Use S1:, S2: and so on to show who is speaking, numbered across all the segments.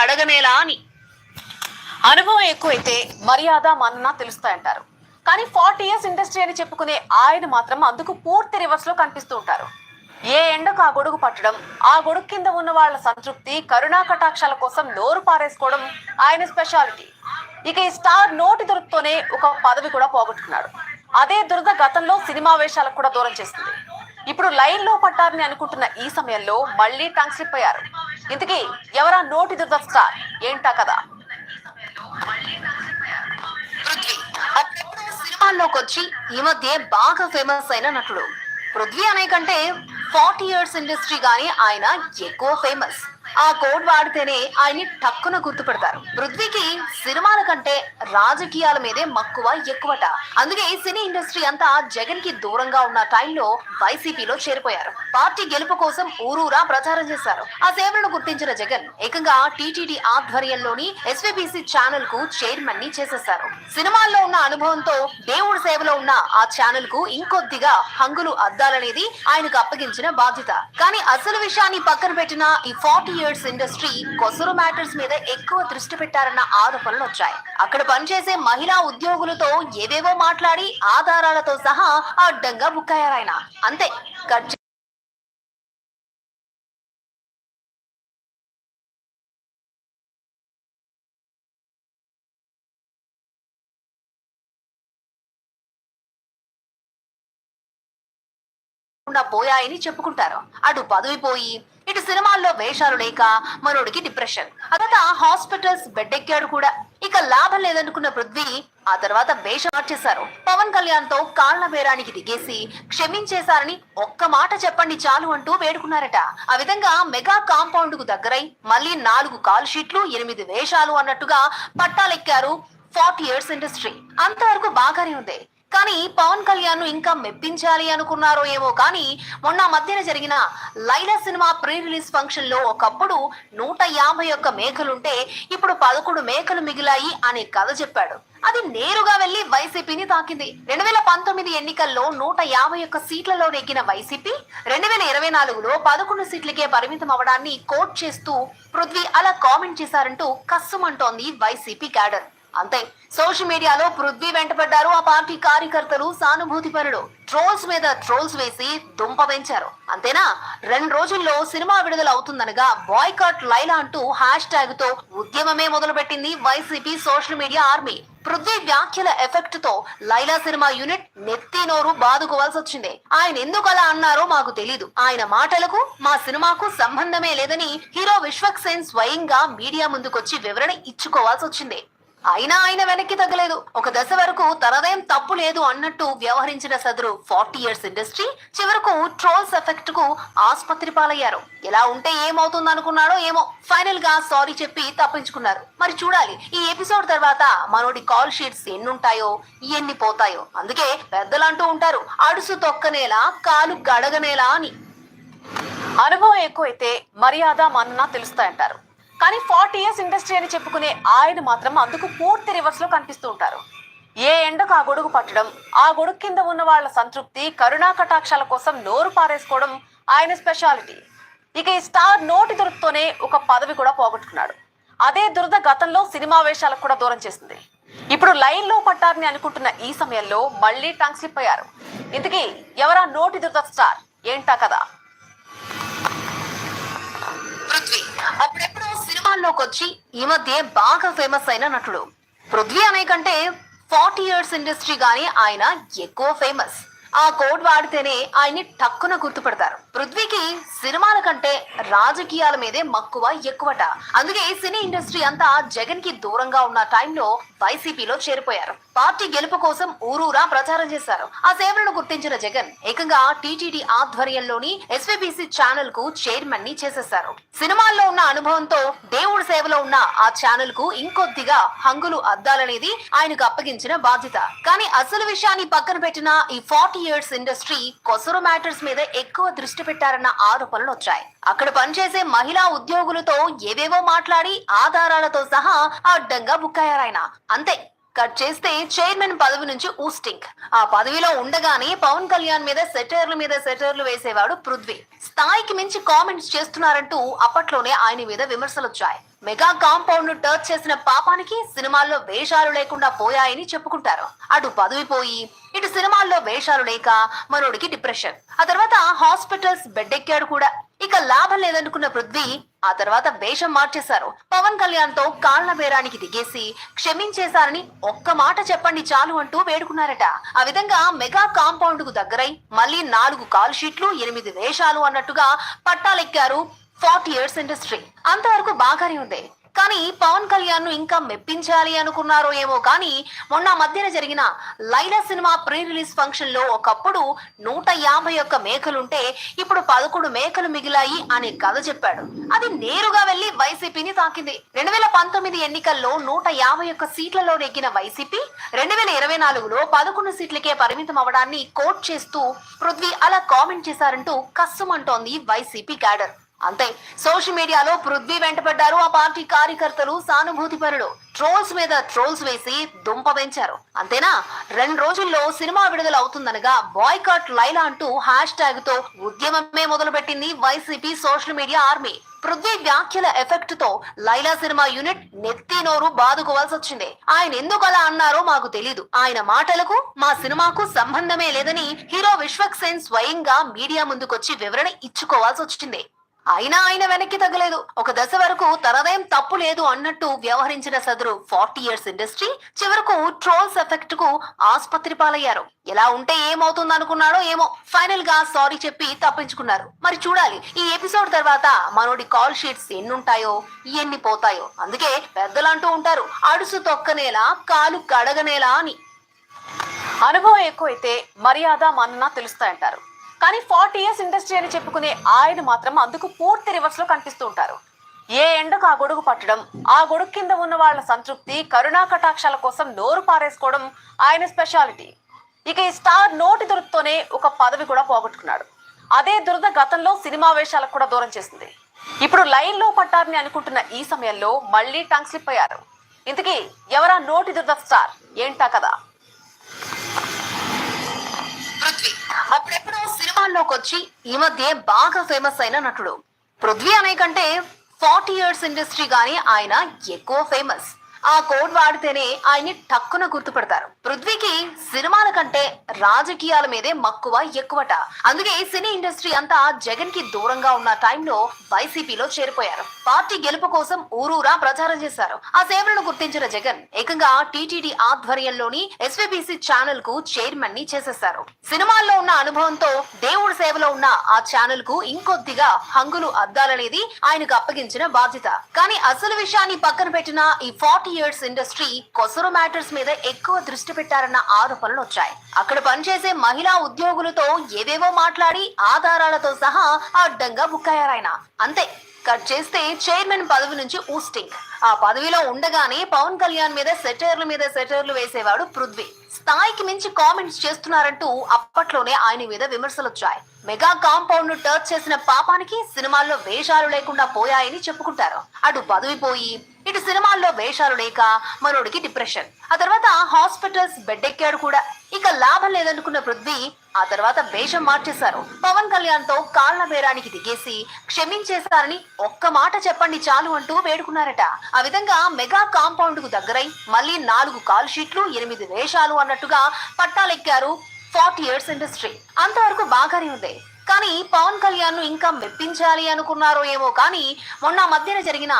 S1: అడగమేలా అని. అనుభవం ఎక్కువైతే మర్యాద మన్న తెలుస్తాయంటారు. కానీ ఫార్టీ ఇయర్స్ ఇండస్ట్రీ అని చెప్పుకునే ఆయన మాత్రం అందుకు పూర్తి రివర్స్లో కనిపిస్తూ ఉంటారు. ఏ ఎండకు ఆ గొడుగు పట్టడం ఆ గొడుగు కింద ఉన్న వాళ్ళ సంతృప్తి కరుణా కటాక్షాల కోసం నోరు పారేసుకోవడం ఆయన స్పెషాలిటీ. ఇక ఈ స్టార్ నోటి దొరుకుతూనే ఒక పదవి కూడా పోగొట్టుకున్నాడు. అదే దురద గతంలో సినిమా వేషాలకు కూడా దూరం చేస్తుంది ఇప్పుడు లైన్లో పట్టారని అనుకుంటున్న ఈ సమయంలో మళ్ళీ టంగ్ స్లిప్ అయ్యారు. ఇంతకీ ఎవరా నోటి దుర్దస్త ఏంటా కదా సినిమాల్లోకి వచ్చి ఈ మధ్య బాగా ఫేమస్ అయిన నటుడు. పృథ్వీ అనే కంటే ఫార్టీ ఇయర్స్ ఇండస్ట్రీ గానీ ఆయన ఎక్కువ ఫేమస్. ఆ కోడ్ వాడితేనే ఆయన్ని టక్కున గుర్తుపెడతారు. పృథ్వీకి సినిమాల కంటే రాజకీయాల మీదే మక్కువ ఎక్కువట. అందుకే సినీ ఇండస్ట్రీ అంతా జగన్కి దూరంగా ఉన్న టైంలో వైసీపీలో చేరిపోయారు. పార్టీ గెలుపు కోసం ఊరూరా ప్రచారం చేశారు. ఆ సేవలను గుర్తించిన జగన్ ఏకంగా టీటీడీ ఆధ్వర్యంలోని ఎస్వీబీసీ ఛానల్కు చైర్మన్ని చేసేశారు. సినిమాల్లో ఉన్న అనుభవంతో దేవుడి సేవలో ఉన్న ఆ ఛానల్కు ఇంకొద్దిగా హంగులు అద్దాలనేది ఆయనకు అప్పగించిన బాధ్యత. కానీ అసలు విషయాన్ని పక్కన పెట్టిన ఈ ఫార్టీ ఇయర్స్ ఇండస్ట్రీ కొసరు మ్యాటర్స్ మీద ఎక్కువ దృష్టి పెట్టారన్న ఆరోపణలు వచ్చాయి. అక్కడ పనిచేసే మహిళా ఉద్యోగులతో ఏవేవో మాట్లాడి ఆధారాలతో సహా అడ్డంగా బుక్కయ్యారాయన అంతే కట్ పోయాయని చెప్పుకుంటారు. అటు పదవి పోయి ఇటు సినిమాల్లో వేషాలు లేక మనోడికి డిప్రెషన్. అదట హాస్పిటల్స్ బెడ్ ఎక్కాడు కూడా. ఇక లాభం లేదనుకున్న పృథ్వీ ఆ తర్వాత వేషం మార్చేశారు. పవన్ కళ్యాణ్తో కాళ్ళ బేరానికి దిగేసి క్షమించేశారని ఒక్క మాట చెప్పండి చాలు అంటూ వేడుకున్నారట. ఆ విధంగా మెగా కాంపౌండ్కు దగ్గరై మళ్ళీ నాలుగు కాల్ షీట్లు ఎనిమిది వేషాలు అన్నట్టుగా పట్టాలెక్కారు ఫార్టీ ఇయర్స్ ఇండస్ట్రీ. అంతవరకు బాగానే ఉంది. కానీ పవన్ కళ్యాణ్ను ఇంకా మెప్పించాలి అనుకున్నారో ఏమో కానీ మొన్న మధ్యన జరిగిన లైలా సినిమా ప్రీ రిలీజ్ ఫంక్షన్లో ఒకప్పుడు నూట యాభై ఒక్క మేకలుంటే ఇప్పుడు పదకొండు మేకలు మిగిలాయి అనే కథ చెప్పాడు. అది నేరుగా వెళ్ళి వైసీపీని తాకింది. రెండు వేల పంతొమ్మిది ఎన్నికల్లో నూట యాభై ఒక్క సీట్లలో నెగ్గిన వైసీపీ రెండు వేల ఇరవై నాలుగులో పదకొండు సీట్లకే పరిమితం అవడాన్ని కోట్ చేస్తూ పృథ్వీ అలా కామెంట్ చేశారంటూ కస్సుమంటోంది వైసీపీ క్యాడర్. అంతే. సోషల్ మీడియాలో పృథ్వీ వెంటపడ్డారు. ఆ పార్టీ కార్యకర్తలు సానుభూతి పరులు ట్రోల్స్ మీద ట్రోల్స్ వేసి దుంప పెంచారు. అంతేనా? రెండు రోజుల్లో సినిమా విడుదల అవుతుందనగా బాయ్కాట్ లైలా అంటూ హ్యాష్ ట్యాగ్తో ఉద్యమమే మొదలుపెట్టింది YCP social media army. Prithvi వ్యాఖ్యల ఎఫెక్ట్తో లైలా సినిమా యూనిట్ నెత్తి నోరు బాదుకోవాల్సి వచ్చింది. ఆయన ఎందుకు అలా అన్నారో మాకు తెలీదు. ఆయన మాటలకు మా సినిమాకు సంబంధమే లేదని హీరో విశ్వక్ సేన్ స్వయంగా మీడియా ముందుకొచ్చి వివరణ ఇచ్చుకోవాల్సి వచ్చింది. అయినా ఆయన వెనక్కి తగ్గలేదు. ఒక దశ వరకు తనదేం తప్పు లేదు అన్నట్టు వ్యవహరించిన సదరు ఫార్టీ ఇయర్స్ ఇండస్ట్రీ చివరకు ట్రోల్స్ ఎఫెక్ట్కు ఆసుపత్రి పాలయ్యారు. ఎలా ఉంటే ఏమవుతుంది అనుకున్నాడో ఏమో ఫైనల్గా సారీ చెప్పి తప్పించుకున్నారు. మరి చూడాలి ఈ ఎపిసోడ్ తర్వాత మనోడి కాల్ షీట్స్ ఎన్ని ఉంటాయో ఎన్ని పోతాయో. అందుకే పెద్దలు అంటూ ఉంటారు అడుసు తొక్కనేలా కాలు గడగనేలా అని. అనుభవం ఎక్కువైతే మర్యాద మన్నా తెలుస్తాయంటారు. కానీ ఫార్టీ ఇయర్స్ ఇండస్ట్రీ అని చెప్పుకునే ఆయన మాత్రం అందుకు పూర్తి రివర్స్లో కనిపిస్తూ ఉంటారు. ఏ ఎండకు ఆ గొడుగు పట్టడం ఆ గొడుగు కింద ఉన్న వాళ్ళ సంతృప్తి కరుణా కటాక్షాల కోసం నోరు పారేసుకోవడం ఆయన స్పెషాలిటీ ఇక ఈ స్టార్ నోటి దురదతోనే ఒక పదవి కూడా పోగొట్టుకున్నాడు. అదే దురద గతంలో సినిమా వేషాలకు కూడా దూరం చేసింది. ఇప్పుడు లైన్లో పట్టారని అనుకుంటున్న ఈ సమయంలో మళ్ళీ టంగ్ స్లిప్ అయ్యారు. ఇంతకీ ఎవరా నోటి దురద స్టార్? ఏంటా కదా పృథ్వీ. అప్పుడెప్పుడు సినిమాల్లోకి వచ్చి ఈ మధ్య బాగా ఫేమస్ అయిన నటుడు. పృథ్వీ అనే కంటే ఫార్టీ ఇయర్స్ ఇండస్ట్రీ గానీ ఆయన ఎక్కువ ఫేమస్ ఆ కోడ్ వాడితేనే ఆయన్ని టక్కున గుర్తుపడతారు. పృథ్వీకి సినిమాల కంటే రాజకీయాల మీదే మక్కువ ఎక్కువట. అందుకే సినీ ఇండస్ట్రీ అంతా జగన్కి దూరంగా ఉన్న టైంలో వైసీపీలో చేరిపోయారు. పార్టీ గెలుపు కోసం ఊరూరా ప్రచారం చేశారు. ఆ సేవలను గుర్తించిన జగన్ ఏకంగా టీటీడీ ఆధ్వర్యంలోని ఎస్వీబీసీ ఛానల్కు చైర్మన్ని చేసేశారు. సినిమాల్లో ఉన్న అనుభవంతో దేవుడి సేవలో ఉన్న ఆ ఛానల్కు ఇంకొద్దిగా హంగులు అద్దాలనేది ఆయనకు అప్పగించిన బాధ్యత. కానీ అసలు విషయాన్ని పక్కన పెట్టిన ఈ ఫార్టీ ఇయర్స్ ఇండస్ట్రీ కొసరు మ్యాటర్స్ మీద ఎక్కువ దృష్టి పెట్టారన్న ఆరోపణలు వచ్చాయి. అక్కడ పనిచేసే మహిళా ఉద్యోగులతో ఏవేవో మాట్లాడి ఆధారాలతో సహా అడ్డంగా బుక్కయ్యారాయన అంతే కట్ చేస్తే చైర్మన్ పదవి నుంచి ఊస్టింగ్ ఆ పదవిలో ఉండగానే పవన్ కళ్యాణ్ మీద సెటర్ల మీద సెటర్లు వేసేవాడు పృథ్వీ. స్థాయికి మించి కామెంట్స్ చేస్తున్నారంటూ అప్పట్లోనే ఆయన మీద విమర్శలు వచ్చాయి. మెగా కాంపౌండ్ను టచ్ చేసిన పాపానికి సినిమాల్లో వేషాలు లేకుండా పోయాయని చెప్పుకుంటారు. అటు పదవి పోయి ఇటు సినిమాల్లో వేషాలు లేక మనోడికి డిప్రెషన్. ఆ తర్వాత హాస్పిటల్స్ బెడ్ ఎక్కాడు కూడా. ఇక లాభం లేదనుకున్న పృథ్వీ ఆ తర్వాత వేషం మార్చేశారు. పవన్ కళ్యాణ్తో కాళ్ళ బేరానికి దిగేసి క్షమించేశారని ఒక్క మాట చెప్పండి చాలు అంటూ వేడుకున్నారట. ఆ విధంగా మెగా కాంపౌండ్కు దగ్గరై మళ్ళీ నాలుగు కాల్ షీట్లు ఎనిమిది వేషాలు అన్నట్టుగా పట్టాలెక్కారు ఫార్టీ ఇయర్స్ ఇండస్ట్రీ అంతవరకు బాగానే ఉంది. కానీ పవన్ కళ్యాణ్ను ఇంకా మెప్పించాలి అనుకున్నారో ఏమో కానీ మొన్న మధ్యన జరిగిన లైలా సినిమా ప్రీ రిలీజ్ ఫంక్షన్లో ఒకప్పుడు నూట యాభై ఒక్క మేకలుంటే ఇప్పుడు పదకొండు మేకలు మిగిలాయి అనే కథ చెప్పాడు. అది నేరుగా వెళ్ళి వైసీపీని తాకింది. రెండు వేల పంతొమ్మిది ఎన్నికల్లో నూట యాభై ఒక్క సీట్లలో నెగ్గిన వైసీపీ రెండు వేల ఇరవై నాలుగులో పదకొండు సీట్లకే పరిమితం అవడాన్ని కోట్ చేస్తూ పృథ్వీ అలా కామెంట్ చేశారంటూ కస్సుమంటోంది వైసీపీ క్యాడర్. అంతే. సోషల్ మీడియాలో పృథ్వీ వెంటపడ్డారు. ఆ పార్టీ కార్యకర్తలు సానుభూతి పరులు ట్రోల్స్ మీద ట్రోల్స్ వేసి దుంప పెంచారు. అంతేనా? రెండు రోజుల్లో సినిమా విడుదల అవుతుందనగా బాయ్కాట్ లైలా అంటూ హ్యాష్ ట్యాగ్తో ఉద్యమమే మొదలుపెట్టింది YCP social media army. Prithvi వ్యాఖ్యల ఎఫెక్ట్తో లైలా సినిమా యూనిట్ నెత్తి నోరు బాదుకోవాల్సి వచ్చింది. ఆయన ఎందుకు అలా అన్నారో మాకు తెలీదు. ఆయన మాటలకు మా సినిమాకు సంబంధమే లేదని హీరో విశ్వక్ సేన్ స్వయంగా మీడియా ముందుకొచ్చి వివరణ ఇచ్చుకోవాల్సి వచ్చింది. అయినా ఆయన వెనక్కి తగ్గలేదు. ఒక దశ వరకు తనదేం తప్పు లేదు అన్నట్టు వ్యవహరించిన సదరు ఫార్టీ ఇయర్స్ ఇండస్ట్రీ చివరకు ట్రోల్స్ ఎఫెక్ట్కు ఆసుపత్రి పాలయ్యారు. ఎలా ఉంటే ఏమవుతుంది అనుకున్నాడో ఏమో ఫైనల్గా సారీ చెప్పి తప్పించుకున్నారు. మరి చూడాలి ఈ ఎపిసోడ్ తర్వాత మనోడి కాల్ షీట్స్ ఎన్ని ఉంటాయో ఎన్ని పోతాయో. అందుకే పెద్దలు అంటూ ఉంటారు అడుసు తొక్కనేలా కాలు కడగనేలా అని.
S2: అనుభవం ఎక్కువైతే మర్యాద మన్న తెలుస్తాయంటారు. కానీ ఫార్టీ ఇయర్స్ ఇండస్ట్రీ అని చెప్పుకునే ఆయన మాత్రం అందుకు పూర్తి రివర్స్లో కనిపిస్తూ ఉంటారు. ఏ ఎండకు ఆ గొడుగు పట్టడం ఆ గొడుగు కింద ఉన్న వాళ్ళ సంతృప్తి కరుణా కటాక్షాల కోసం నోరు పారేసుకోవడం ఆయన స్పెషాలిటీ ఇక ఈ స్టార్ నోటి దురదతోనే ఒక పదవి కూడా పోగొట్టుకున్నాడు. అదే దురద గతంలో సినిమా వేషాలకు కూడా దూరం చేసింది. ఇప్పుడు లైన్లో పట్టారని అనుకుంటున్న ఈ సమయంలో మళ్ళీ టంగ్ స్లిప్ అయ్యారు. ఇంతకీ ఎవరా నోటి దురద స్టార్? ఏంటా కదా
S1: అప్పుడెప్పుడో సినిమాల్లోకి వచ్చి ఈ మధ్య బాగా ఫేమస్ అయిన నటుడు. పృథ్వీ అనే కంటే ఫార్టీ ఇయర్స్ ఇండస్ట్రీ గానీ ఆయన ఎక్కువ ఫేమస్. ఆ కోడ్ వాడితేనే ఆయన్ని టక్కున గుర్తుపడతారు. పృథ్వీకి సినిమాల కంటే రాజకీయాల మీదే మక్కువ ఎక్కువట. అందుకే సినీ ఇండస్ట్రీ అంతా జగన్కి దూరంగా ఉన్న టైంలో వైసీపీలో చేరిపోయారు. పార్టీ గెలుపు కోసం ఊరూరా ప్రచారం చేశారు. ఆ సేవలను గుర్తించిన జగన్ ఏకంగా టీటీడీ ఆధ్వర్యంలోని ఎస్వీబీసీ ఛానల్కు చైర్మన్ని చేసేశారు. సినిమాల్లో ఉన్న అనుభవంతో దేవుడి సేవలో ఉన్న ఆ ఛానల్కు ఇంకొద్దిగా హంగులు అద్దాలనేది ఆయనకు అప్పగించిన బాధ్యత. కానీ అసలు విషయాన్ని పక్కన పెట్టిన ఈ ఫార్టీ ఇయర్స్ ఇండస్ట్రీ కొసరు మ్యాటర్స్ మీద ఎక్కువ దృష్టి పెట్టారన్న ఆరోపణలు వచ్చాయి అక్కడ పనిచేసే మహిళా ఉద్యోగులతో ఏవేవో మాట్లాడి ఆధారాలతో సహా అడ్డంగా బుక్కయ్యారాయన అంతే కట్ చేస్తే చైర్మన్ పదవి నుంచి ఊస్టింగ్ ఆ పదవిలో ఉండగానే పవన్ కళ్యాణ్ మీద సెటర్ల మీద సెటర్లు వేసేవాడు పృథ్వీ. స్థాయికి మించి కామెంట్స్ చేస్తున్నారంటూ అప్పట్లోనే ఆయన మీద విమర్శలు వచ్చాయి మెగా కాంపౌండ్ను టచ్ చేసిన పాపానికి సినిమాల్లో వేషాలు లేకుండా పోయాయని చెప్పుకుంటారు. అటు పదవిపోయి ఇటు సినిమాల్లో వేషాలు లేక మనోడికి డిప్రెషన్. ఆ తర్వాత హాస్పిటల్స్ బెడ్ ఎక్కాడు కూడా. ఇక లాభం లేదనుకున్న పృథ్వీ ఆ తర్వాత వేషం మార్చేశారు. పవన్ కళ్యాణ్తో కాళ్ళ బేరానికి దిగేసి క్షమించేశారని ఒక్క మాట చెప్పండి చాలు అంటూ వేడుకున్నారట. ఆ విధంగా మెగా కాంపౌండ్కు దగ్గరై మళ్ళీ నాలుగు కాల్ షీట్లు ఎనిమిది వేషాలు అన్నట్టుగా పట్టాలెక్కారు ఫార్టీ ఇయర్స్ ఇండస్ట్రీ. అంతవరకు బాగానే ఉంది. కానీ పవన్ కళ్యాణ్ను ఇంకా మెప్పించాలి అనుకున్నారో ఏమో కానీ మొన్న మధ్యన జరిగిన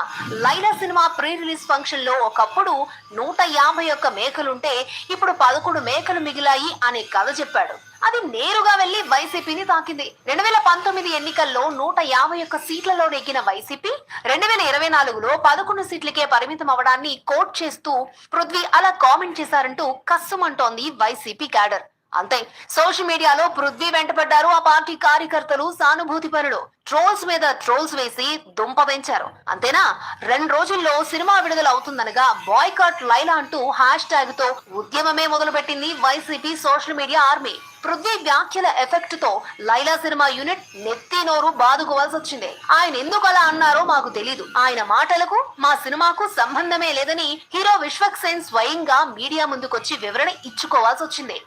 S1: లైలా సినిమా ప్రీ రిలీజ్ ఫంక్షన్లో ఒకప్పుడు నూట యాభై ఒక్క మేకలుంటే ఇప్పుడు పదకొండు మేకలు మిగిలాయి అనే కథ చెప్పాడు. అది నేరుగా వెళ్ళి వైసీపీని తాకింది. రెండు వేల పంతొమ్మిది ఎన్నికల్లో నూట యాభై ఒక్క సీట్లలో నెగ్గిన వైసీపీ రెండు వేల ఇరవై నాలుగులో పదకొండు సీట్లకే పరిమితం అవడాన్ని కోట్ చేస్తూ పృథ్వీ అలా కామెంట్ చేశారంటూ కస్సుమంటోంది వైసీపీ క్యాడర్. అంతే. సోషల్ మీడియాలో పృథ్వీ వెంటపడ్డారు. ఆ పార్టీ కార్యకర్తలు సానుభూతి పరులు. ట్రోల్స్ మీద ట్రోల్స్ వేసి దుంప పెంచారు. అంతేనా? రెండు రోజుల్లో సినిమా విడుదల అవుతుందనగా బాయ్కాట్ లైలా అంటూ హ్యాష్ ట్యాగ్తో ఉద్యమమే మొదలుపెట్టింది YCP social media army. Prithvi వ్యాఖ్యల ఎఫెక్ట్తో లైలా సినిమా యూనిట్ నెత్తి నోరు బాదుకోవాల్సి వచ్చింది. ఆయన ఎందుకు అలా అన్నారో మాకు తెలీదు. ఆయన మాటలకు మా సినిమాకు సంబంధమే లేదని హీరో విశ్వక్ సేన్ స్వయంగా మీడియా ముందుకొచ్చి వివరణ ఇచ్చుకోవాల్సి వచ్చింది.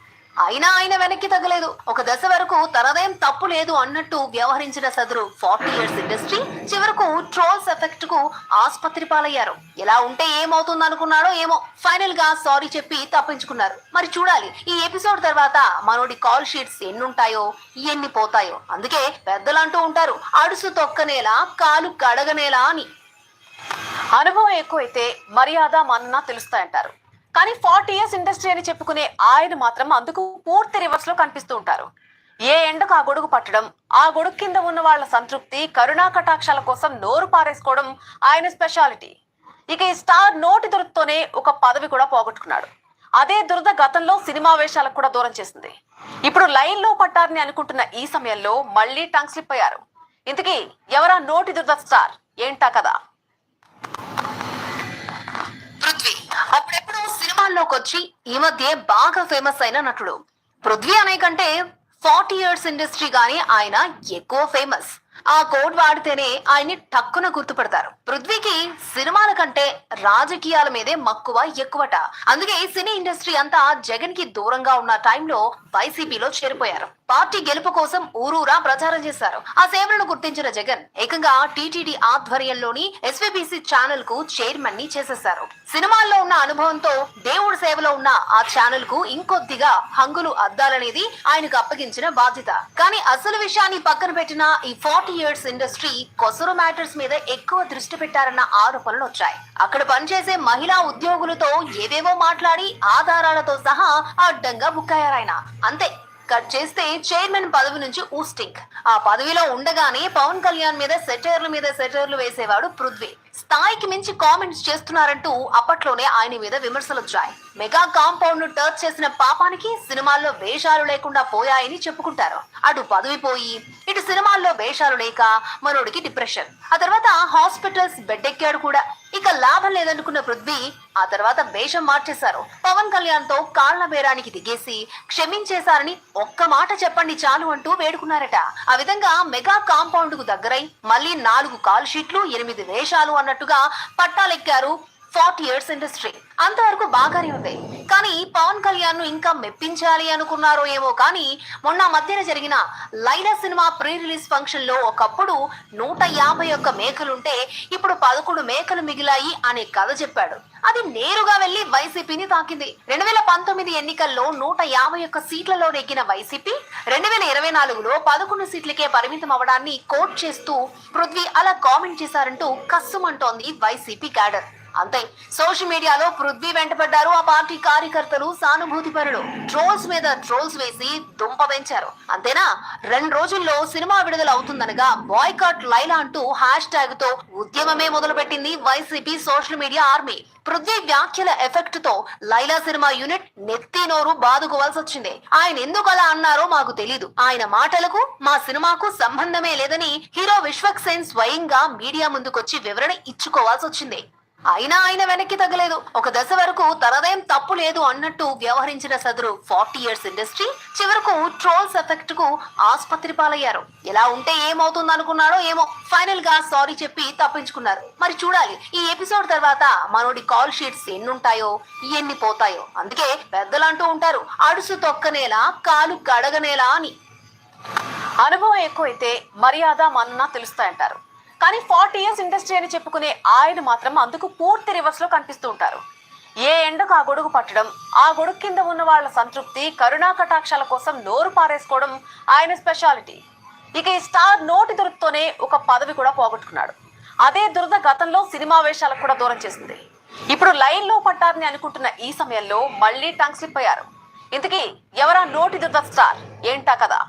S1: అయినా ఆయన వెనక్కి తగ్గలేదు. ఒక దశ వరకు తనదేం తప్పు లేదు అన్నట్టు వ్యవహరించిన సదరు ఫార్టీ ఇయర్స్ ఇండస్ట్రీ చివరకు ట్రోల్స్ ఎఫెక్ట్కు ఆసుపత్రి పాలయ్యారు. ఎలా ఉంటే ఏమవుతుంది అనుకున్నాడో ఏమో ఫైనల్గా సారీ చెప్పి తప్పించుకున్నారు. మరి చూడాలి ఈ ఎపిసోడ్ తర్వాత మనోడి కాల్ షీట్స్ ఎన్ని ఉంటాయో ఎన్ని పోతాయో. అందుకే పెద్దలు అంటూ ఉంటారు అడుసు తొక్కనేలా కాలు కడగనేలా అని.
S2: అనుభవం ఎక్కువైతే మర్యాద మన్నా తెలుస్తాయంటారు. కానీ ఫార్టీ ఇయర్స్ ఇండస్ట్రీ అని చెప్పుకునే ఆయన మాత్రం అందుకు పూర్తి రివర్స్లో కనిపిస్తూ ఉంటారు. ఏ ఎండకు ఆ గొడుగు పట్టడం ఆ గొడుగు కింద ఉన్న వాళ్ళ సంతృప్తి కరుణా కటాక్షాల కోసం నోరు పారేసుకోవడం ఆయన స్పెషాలిటీ. ఇక ఈ స్టార్ నోటి దురదతోనే ఒక పదవి కూడా పోగొట్టుకున్నాడు. అదే దురద గతంలో సినిమా వేషాలకు కూడా దూరం చేసింది. ఇప్పుడు లైన్లో పట్టారని అనుకుంటున్న ఈ సమయంలో మళ్ళీ టంగ్ స్లిప్ అయ్యారు. ఇంతకీ ఎవరా నోటి దురద స్టార్? ఏంటా కదా
S1: పృథ్వీ. అప్పుడెప్పుడు సినిమాల్లోకి వచ్చి ఈ మధ్య బాగా ఫేమస్ అయిన నటుడు. పృథ్వీ అనే కంటే ఫార్టీ ఇయర్స్ ఇండస్ట్రీ గానీ ఆయన ఎక్కువ ఫేమస్. ఆ కోడ్ వాడితేనే ఆయన్ని టక్కున గుర్తుపడతారు. పృథ్వీకి సినిమాల కంటే రాజకీయాల మీదే మక్కువ ఎక్కువట. అందుకే సినీ ఇండస్ట్రీ అంతా జగన్కి దూరంగా ఉన్న టైంలో వైసీపీలో చేరిపోయారు. పార్టీ గెలుపు కోసం ఊరూరా ప్రచారం చేశారు. ఆ సేవలను గుర్తించిన జగన్ ఏకంగా టీటీడీ ఆధ్వర్యంలోని ఎస్వీబీసీ ఛానల్కు చైర్మన్ని చేసేశారు. సినిమాల్లో ఉన్న అనుభవంతో దేవుడి సేవలో ఉన్న ఆ ఛానల్కు ఇంకొద్దిగా హంగులు అద్దాలనేది ఆయనకు అప్పగించిన బాధ్యత. కానీ అసలు విషయాన్ని పక్కన పెట్టిన ఈ ఫార్టీ ఇయర్స్ ఇండస్ట్రీ కొసరు మ్యాటర్స్ మీద ఎక్కువ దృష్టి పెట్టారన్న ఆరోపణలు వచ్చాయి. అక్కడ పనిచేసే మహిళా ఉద్యోగులతో ఏవేవో మాట్లాడి ఆధారాలతో సహా అడ్డంగా బుక్కాయారాయన అంతే కట్ చేస్తే చైర్మన్ పదవి నుంచి ఊస్టింగ్ ఆ పదవిలో ఉండగానే పవన్ కళ్యాణ్ మీద సెటైర్ల మీద సెటైర్లు వేసేవాడు పృథ్వీ. స్థాయికి మించి కామెంట్స్ చేస్తున్నారంటూ అప్పట్లోనే ఆయన మీద విమర్శలు వచ్చాయి. మెగా కాంపౌండ్ను టచ్ చేసిన పాపానికి సినిమాల్లో వేషాలు లేకుండా పోయాయని చెప్పుకుంటారు. అటు పదవి పోయి ఇటు సినిమాల్లో వేషాలు లేక మనోడికి డిప్రెషన్. ఆ తర్వాత హాస్పిటల్స్ బెడ్ ఎక్కాడు కూడా. ఇక లాభం లేదనుకున్న పృథ్వీ ఆ తర్వాత వేషం మార్చేశారు. పవన్ కళ్యాణ్తో కాళ్ళ బేరానికి దిగేసి క్షమించేశారని ఒక్క మాట చెప్పండి చాలు అంటూ వేడుకున్నారట. ఆ విధంగా మెగా కాంపౌండ్కు దగ్గరై మళ్ళీ నాలుగు కాల్ షీట్లు ఎనిమిది వేషాలు అన్నట్టుగా పట్టాలెక్కారు. Forty years industry. అంతవరకు బాగానే ఉంది. కానీ పవన్ కళ్యాణ్ను ఇంకా మెప్పించాలి అనుకున్నారో ఏమో కానీ మొన్న మధ్యన జరిగిన లైలా సినిమా ప్రీ రిలీజ్ ఫంక్షన్లో ఒకప్పుడు నూట యాభై ఒక్క మేకలుంటే ఇప్పుడు పదకొండు మేకలు మిగిలాయి అనే కథ చెప్పాడు. అది నేరుగా వెళ్ళి వైసీపీని తాకింది. రెండు వేల పంతొమ్మిది ఎన్నికల్లో నూట యాభై ఒక్క సీట్లలో నెగ్గిన వైసీపీ రెండు వేల ఇరవై నాలుగులో పదకొండు సీట్లకే పరిమితం అవడాన్ని కోట్ చేస్తూ పృథ్వీ అలా కామెంట్ చేశారంటూ కస్సుమంటోంది వైసీపీ క్యాడర్. అంతే. సోషల్ మీడియాలో పృథ్వీ వెంటపడ్డారు. ఆ పార్టీ కార్యకర్తలు సానుభూతి పరులు ట్రోల్స్ మీద ట్రోల్స్ వేసి దుంప పెంచారు. అంతేనా? రెండు రోజుల్లో సినిమా విడుదల అవుతుందనగా బాయ్కాట్ లైలా అంటూ హ్యాష్ ట్యాగ్తో ఉద్యమమే మొదలుపెట్టింది YCP social media army. Prithvi వ్యాఖ్యల ఎఫెక్ట్తో లైలా సినిమా యూనిట్ నెత్తి నోరు బాదుకోవాల్సి వచ్చింది. ఆయన ఎందుకు అలా అన్నారో మాకు తెలీదు. ఆయన మాటలకు మా సినిమాకు సంబంధమే లేదని హీరో విశ్వక్ సేన్ స్వయంగా మీడియా ముందుకొచ్చి వివరణ ఇచ్చుకోవాల్సి వచ్చింది. అయినా ఆయన వెనక్కి తగ్గలేదు. ఒక దశ వరకు తనదేం తప్పు లేదు అన్నట్టు వ్యవహరించిన సదరు ఫార్టీ ఇయర్స్ ఇండస్ట్రీ చివరకు ట్రోల్స్ ఎఫెక్ట్కు ఆసుపత్రి పాలయ్యారు. ఎలా ఉంటే ఏమవుతుంది అనుకున్నాడో ఏమో ఫైనల్గా సారీ చెప్పి తప్పించుకున్నారు. మరి చూడాలి ఈ ఎపిసోడ్ తర్వాత మనోడి కాల్ షీట్స్ ఎన్ని ఉంటాయో ఎన్ని పోతాయో. అందుకే పెద్దలు అంటూ ఉంటారు అడుసు తొక్కనేలా కాలు కడగనేలా అని.
S2: అనుభవం ఎక్కువైతే మర్యాద మన్నా తెలుస్తాయంటారు. కానీ ఫార్టీ ఇయర్స్ ఇండస్ట్రీ అని చెప్పుకునే ఆయన మాత్రం అందుకు పూర్తి రివర్స్లో కనిపిస్తూ ఉంటారు. ఏ ఎండకు ఆ గొడుగు పట్టడం ఆ గొడుగు కింద ఉన్న వాళ్ళ సంతృప్తి కరుణా కటాక్షాల కోసం నోరు పారేసుకోవడం ఆయన స్పెషాలిటీ ఇక ఈ స్టార్ నోటి దురదతోనే ఒక పదవి కూడా పోగొట్టుకున్నాడు. అదే దురద గతంలో సినిమా వేషాలకు కూడా దూరం చేసింది. ఇప్పుడు లైన్లో పట్టారని అనుకుంటున్న ఈ సమయంలో మళ్ళీ టంగ్ స్లిప్ అయ్యారు. ఇంతకీ ఎవరా నోటి దురద స్టార్? ఏంటా కదా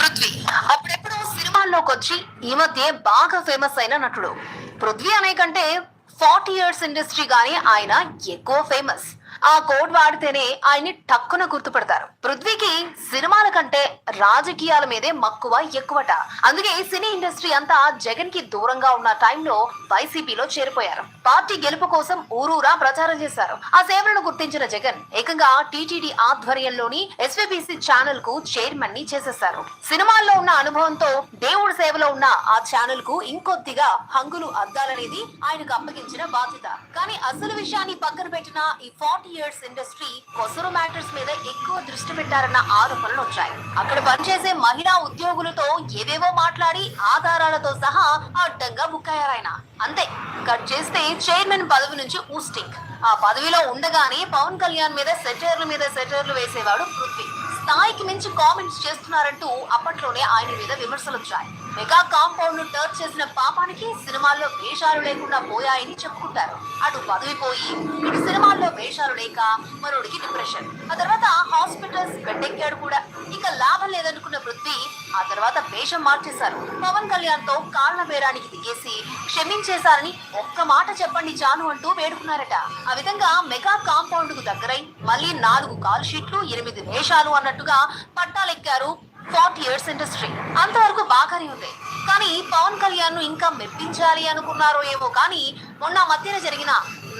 S1: పృథ్వీ. అప్పుడెప్పుడు సినిమాల్లోకి వచ్చి ఈ మధ్య బాగా ఫేమస్ అయిన నటుడు. పృథ్వీ అనే కంటే ఫార్టీ ఇయర్స్ ఇండస్ట్రీ గానీ ఆయన ఎక్కువ ఫేమస్. ఆ కోడ్ వాడితేనే ఆయన్ని టక్కున గుర్తుపడతారు. పృథ్వీకి సినిమాల కంటే రాజకీయాల మీదే మక్కువ ఎక్కువట. అందుకే సినీ ఇండస్ట్రీ అంతా జగన్కి దూరంగా ఉన్న టైంలో వైసీపీలో చేరిపోయారు. పార్టీ గెలుపు కోసం ఊరూరా ప్రచారం చేశారు. ఆ సేవలను గుర్తించిన జగన్ ఏకంగా టీటీడీ ఆధ్వర్యంలోని ఎస్వీబీసీ ఛానల్కు చైర్మన్ని చేసేశారు. సినిమాల్లో ఉన్న అనుభవంతో దేవుడి సేవలో ఉన్న ఆ ఛానల్కు ఇంకొద్దిగా హంగులు అద్దాలనేది ఆయనకు అప్పగించిన బాధ్యత. కానీ అసలు విషయాన్ని పక్కన పెట్టిన ఈ ఫార్టీ ఇయర్స్ ఇండస్ట్రీ కొసరు మ్యాటర్స్ మీద ఎక్కువ దృష్టి పెట్టారన్న ఆరోపణలు వచ్చాయి. అక్కడ పనిచేసే మహిళా ఉద్యోగులతో ఏవేవో మాట్లాడి ఆధారాలతో సహా అడ్డంగా బుక్కయ్యారాయన. అంతే కట్ చేస్తే చైర్మన్ పదవి నుంచి ఊస్టింగ్. ఆ పదవిలో ఉండగానే పవన్ కళ్యాణ్ మీద సెటర్ల మీద సెటర్లు వేసేవాడు పృథ్వీ. స్థాయికి మించి కామెంట్స్ చేస్తున్నారంటూ అప్పట్లోనే ఆయన మీద విమర్శలు వచ్చాయి. మెగా కాంపౌండ్ను టర్చ్ చేసిన పాపానికి సినిమాల్లో వేషాలు లేకుండా పోయాయని చెప్పుకుంటారు. అటు పదవి పోయి ఇటు సినిమాల్లో వేషాలు లేక మరోడికి డిప్రెషన్. ఆ తర్వాత హాస్పిటల్స్ బెడ్డెక్కాడు కూడా. ఇక లాభం లేదనుకున్న పృథ్వీ ఆ తర్వాత వేషం మార్చేశారు. పవన్ కళ్యాణ్తో కాళ్ళ బేరానికి దిగేసి క్షమించేశారని ఒక్క మాట చెప్పండి చాను అంటూ వేడుకున్నారట. ఆ విధంగా మెగా కాంపౌండ్కు దగ్గరై మళ్ళీ నాలుగు కాల్ షీట్లు ఎనిమిది వేషాలు అన్నట్టుగా పట్టాలెక్కారు ఫార్టీ ఇయర్స్ ఇండస్ట్రీ అంతవరకు బాగానే ఉంది. కానీ పవన్ కళ్యాణ్ను ఇంకా మెప్పించాలి అనుకున్నారో ఏమో కానీ మొన్న మధ్యన జరిగిన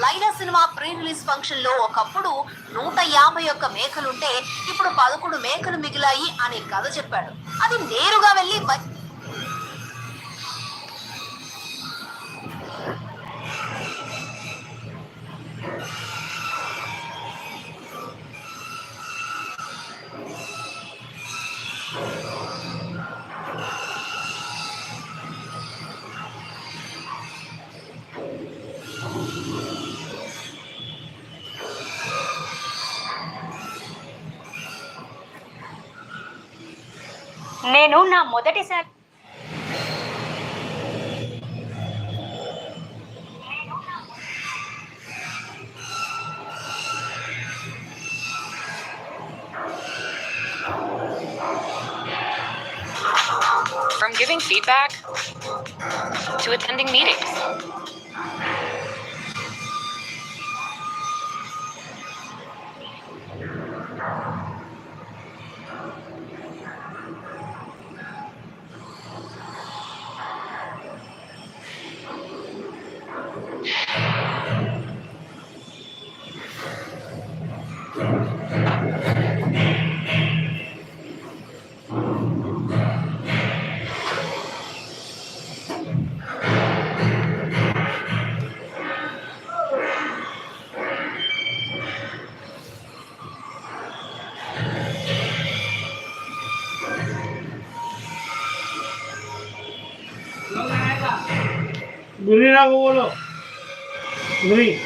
S1: లైలా సినిమా ప్రీ రిలీజ్ ఫంక్షన్లో ఒకప్పుడు నూట యాభై ఒక్క మేకలుంటే ఇప్పుడు పదకొండు మేకలు మిగిలాయి అనే కథ చెప్పాడు. అది నేరుగా వెళ్ళి
S3: నేను నా మొదటిసారి
S4: બોલો. બોલો